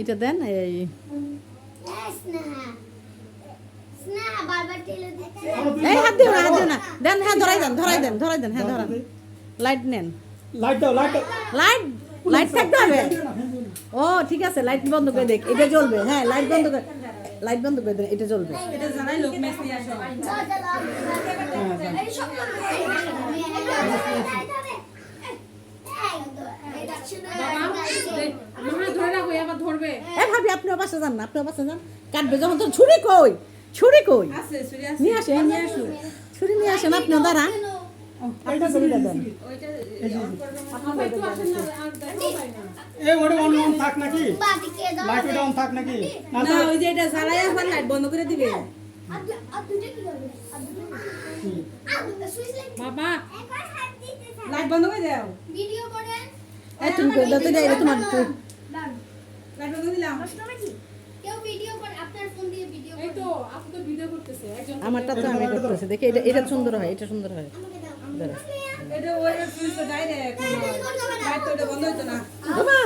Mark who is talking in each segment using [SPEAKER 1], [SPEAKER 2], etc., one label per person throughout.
[SPEAKER 1] এটা দেন এই
[SPEAKER 2] স্নেহা। স্নেহা বারবার টেলে দিচ্ছে
[SPEAKER 1] এই হাত দিও না হাত দিও না। দেন হ্যাঁ ধরাই দেন ধরাই দেন ধরাই দেন হ্যাঁ ধরান। লাইট নেন।
[SPEAKER 3] লাইট দাও লাইট
[SPEAKER 1] লাইট লাইট থাকতে হবে। ও ঠিক আছে লাইট বন্ধ করে দেখ এটা জ্বলবে। হ্যাঁ লাইট বন্ধ করে লাইট বন্ধ করে দেন এটা জ্বলবে।
[SPEAKER 4] এটা জানাই লোক মেস আসো।
[SPEAKER 1] ভাবি আপনি পাশে যান না আপনি পাশে যান। কাটবে যখন তো ছুরি কই ছুরি কই? নিয়ে আসেন নিয়ে আসুন। ছুরি নিয়ে আসেন আপনি দাঁড়ান। আপনি ছুরিটা দেন।
[SPEAKER 4] ওইটা আপনি একটু আসেন না
[SPEAKER 3] থাক নাকি? থাক নাকি?
[SPEAKER 4] ওই যে এটা জ্বালাই আবার লাইট বন্ধ করে দিবে। বাবা
[SPEAKER 2] একবার হাত দিতে থাক
[SPEAKER 4] লাইট বন্ধ করে দাও।
[SPEAKER 2] ভিডিও করেন
[SPEAKER 1] এই তুমি দাও তো তোমার তো-
[SPEAKER 2] ডান
[SPEAKER 4] দিলাম।
[SPEAKER 2] কেউ ভিডিও করে আপনার ফোন দিয়ে ভিডিও
[SPEAKER 4] এই তো আপু তো ভিডিও করতেছে একজন
[SPEAKER 1] আমারটা তো আমি করতেছি দেখি এটা এটা সুন্দর হয় এটা সুন্দর হয়।
[SPEAKER 2] দাও।
[SPEAKER 4] এটা ওই সুইচ ডাইরেক্ট লাইট তো বন্ধ হতো না।
[SPEAKER 1] বাবা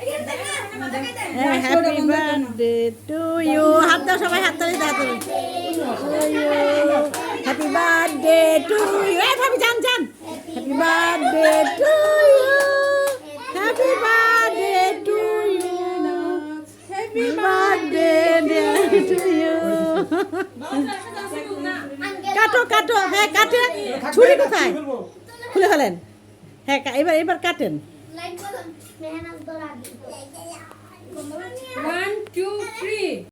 [SPEAKER 2] এখানে দেখা দেখা দেন
[SPEAKER 1] হ্যাঁ হ্যাপি বার্থডে টু ইউ হাত দাও সবাই হাত তালি দাও। Happy dear to you. কাটো কাটো। হ্যাঁ কাটে ছুরি কোথায়? খুলে ফেলেন। হ্যাঁ এবার এবার কাটেন।
[SPEAKER 4] One two three